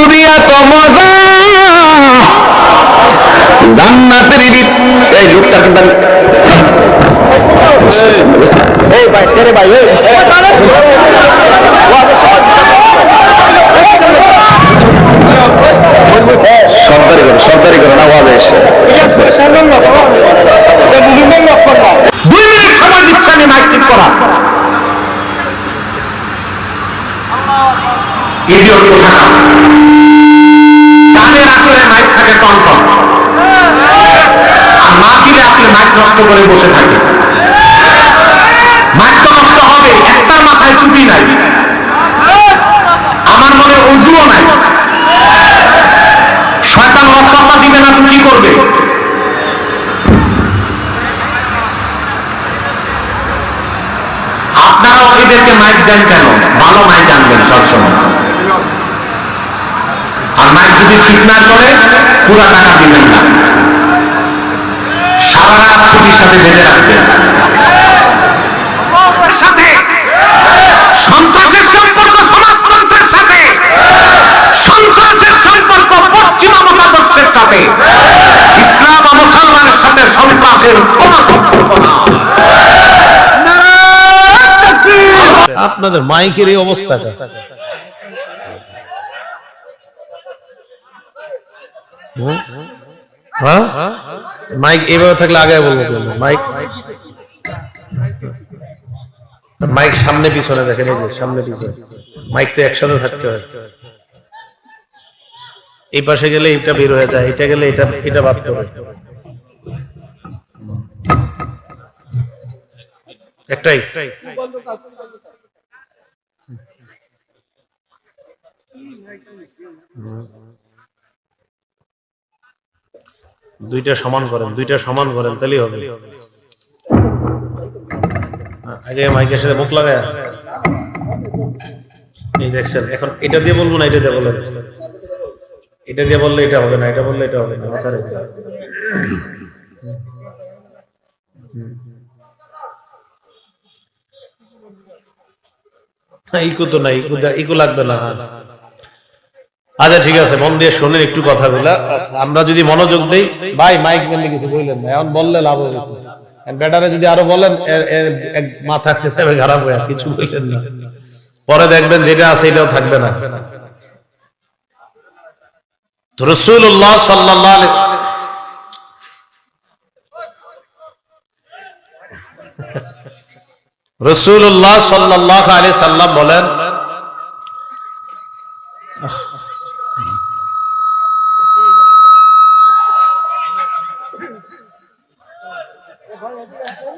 যদি এত মজা। জান্নাতের এই লোকটা কিন্তু এই ভাই কে ভাই এই। সর্দারি করো সর্দারি করো না ওয়াজে এসে। দুই মিনিট সময় দিচ্ছে আমি মাইক ঠিক করা। ইডিয়ট থাকা। তাদের আসলে মাইক থাকে টনটন আর মাহফিলে আসলে মাইক নষ্ট করে বসে থাকে। মাইক তো নষ্ট হবে, একটার মাথায় টুপি নাই। আমার মনে উজুও নাই শয়তান ওয়াসওয়াসা দিবে না তো কি করবে আপনারাও মাইক দেন কেন? ভালো মাইক আনবেন সবসময়। আর মাইক যদি ঠিক না চলে, পুরা টাকা দিবেন না। সারা রাত ছুটির সাথে বেঁধে রাখবেন। সম্পর্ক পশ্চিমা মতাদর্শের সাথে। ইসলাম মুসলমানের সাথে সন্ত্রাসের কোন সম্পর্ক না আপনাদের মাইকের এই অবস্থাটা। হুম? হ্যাঁ? মাইক এইভাবে থাকলে আগে বলব। মাইক মাইক সামনে পিছনে দেখেন এই যে সামনে পিছনে। মাইক তো একসাথে থাকতে হয়। এই পাশে গেলে এটা বের হয়ে যায় এটা গেলে এটা এটা বাদ করে একটাই। দুইটা সমান করেন, দুইটা সমান করেন, তাহলেই হবে আগে মাইকের সাথে মুখ লাগায় এই দেখছেন, এখন এটা দিয়ে বলব না, এটা দিয়ে বলেন এটা দিয়ে বললে এটা হবে না, এটা বললে এটা হবে না মাথা রেখে। ইকো তো নাই ইকো ইকো লাগবে না হ্যাঁ। আচ্ছা ঠিক আছে মন দিয়ে শোনেন একটু কথাগুলা। আচ্ছা, আমরা যদি মনোযোগ দেই ভাই মাইক মেনলি কিছু বললেন না এখন বললে লাভ হবে কি? বেটারে যদি আরও বলেন মাথা হিসেবে খারাপ হয়ে কিছু বললেন না। পরে দেখবেন যেটা আছে এটাও থাকবে না। তো রসুল্লাহ সাল্লাহ রসুল্লাহ সাল্লাহ আলী সাল্লাম বলেন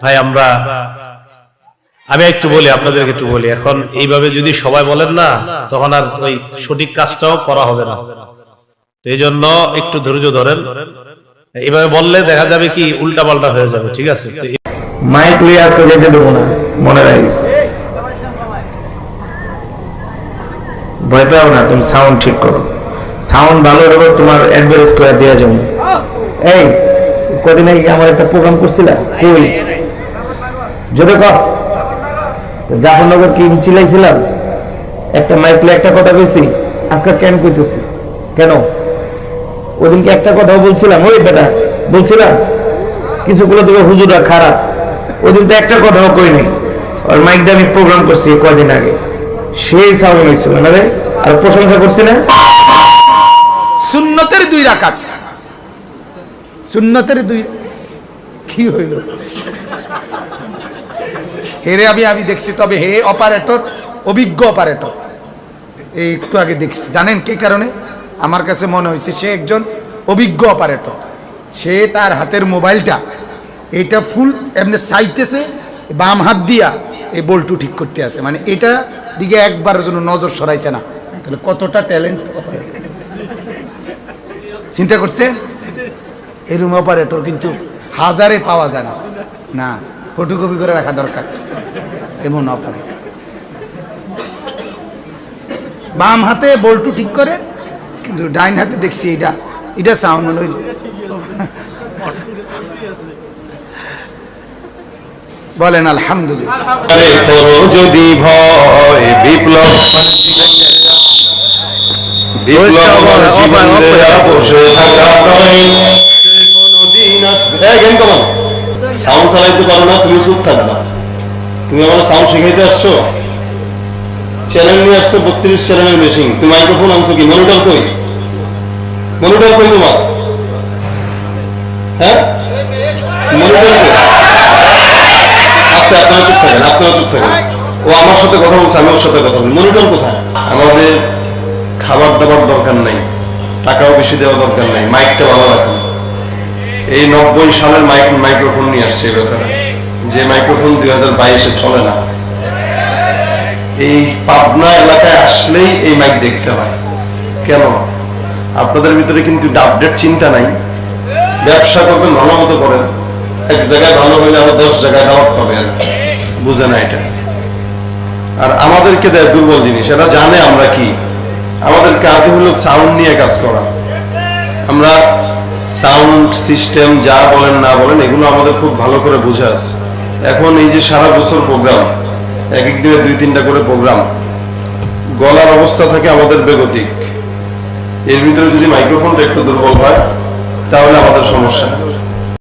ভাই, আমরা আমি একটু বলি, আপনাদেরকে একটু বলি। এখন এইভাবে যদি সবাই বলেন না, তখন আর ওই সঠিক কাজটাও করা হবে না। এই জন্য একটু ধৈর্য ধরেন। এইভাবে বললে দেখা যাবে কি উল্টা পাল্টা হয়ে যাবে, ঠিক আছে? মাইক লিয়ে আজকে যেতে দেবো না, মনে রাখিস। ভয় পাও না, তুমি সাউন্ড ঠিক করো। সাউন্ড ভালো হবে তোমার অ্যাডভারেজ করে দেওয়া যাবে। এই, কদিন আগে আমার একটা প্রোগ্রাম করছিলা? কই? জোরে কর। জাফরনগর কি চিলাইছিলাম? একটা মাইক লিয়ে একটা কথা কইছি। আজকে কেন কইতেছি? কেন? ওদিনকে একটা কথা বলছিলাম। ওই বেটা, বলছিলাম কিছুগুলো থেকে হুজুরা খারাপ। ওদিন তো একটা কথাও কই নাই। আর মাইক দিয়ে আমি প্রোগ্রাম করছি কদিন আগে। সেই সাউন্ড হয়েছিল, না রে? আর প্রশংসা করছি না? সুন্নতের দুই রাকাত। সুন্নতের দুই কি হইল? হেরে আমি আমি দেখছি, তবে হে অপারেটর অভিজ্ঞ অপারেটর এই একটু আগে দেখছি। জানেন কি কারণে? আমার কাছে মনে হয়েছে সে একজন অভিজ্ঞ অপারেটর সে তার হাতের মোবাইলটা, এটা ফুল এমনি সাইতেছে বাম হাত দিয়া এই বল্টু ঠিক করতে আছে। মানে এটা দিকে একবার জন্য নজর সরাইছে না। তাহলে কতটা ট্যালেন্ট চিন্তা করছে এরকম অপারেটর কিন্তু হাজারে পাওয়া যায় না। না ফটোকপি করে রাখা দরকার। এমন অপারেটর বাম হাতে বল্টু ঠিক করে, কিন্তু ডাইন হাতে দেখছি এটা এটা সাউন্ড মনে হয়েছে বলেন, আলহামদুলিল্লাহ। যদি ভয় বিপ্লব বিপ্লব জীবন দেয়া বসে থাকা নয়। সে আসবে- এই, জ্ঞান কমান। সাউন্ড চালাইতে পারো না তুমি চুপ থাকবা তুমি আমার সাউন্ড শিখাইতে আসছো চ্যানেল নিয়ে আসছো বত্রিশ চ্যানেলের মেশিন তুমি মাইক্রোফোন আনছো কি মনিটর কই মনিটর কই তোমার হ্যাঁ মনিটর কই আচ্ছা আপনারা চুপ থাকেন আপনারা চুপ থাকেন ও আমার সাথে কথা বলছে আমি ওর সাথে কথা বলি মনিটর কোথায় আমাদের খাবার দাবার দরকার নাই, টাকাও বেশি দেওয়া দরকার নাই, মাইকটা ভালো রাখুন। এই নব্বই সালের মাইক মাইক্রোফোন নিয়ে আসছে বেচারা। যে মাইক্রোফোন দুই হাজার বাইশে চলে না। এই পাবনা এলাকায় আসলেই এই মাইক দেখতে হয়। কেন? আপনাদের ভিতরে কিন্তু আপডেট চিন্তা নাই। ব্যবসা করবেন, ভালো মতো করেন। এক জায়গায় ভালো হইলে আরও দশ জায়গায় দাওয়াত পাবে আর বুঝে না এটা। আর আমাদেরকে দেয় দুর্বল জিনিস, এরা জানে আমরা কি। আমাদের কাজ হলো সাউন্ড নিয়ে কাজ করা। আমরা সাউন্ড সিস্টেম যা বলেন না বলেন, এগুলো আমাদের খুব ভালো করে বুঝে আছে। এখন এই যে সারা বছর প্রোগ্রাম এক এক দিনে দুই তিনটা করে প্রোগ্রাম গলার অবস্থা থাকে আমাদের বেগতিক। এর ভিতরে যদি মাইক্রোফোনটা একটু দুর্বল হয়, তাহলে আমাদের সমস্যা।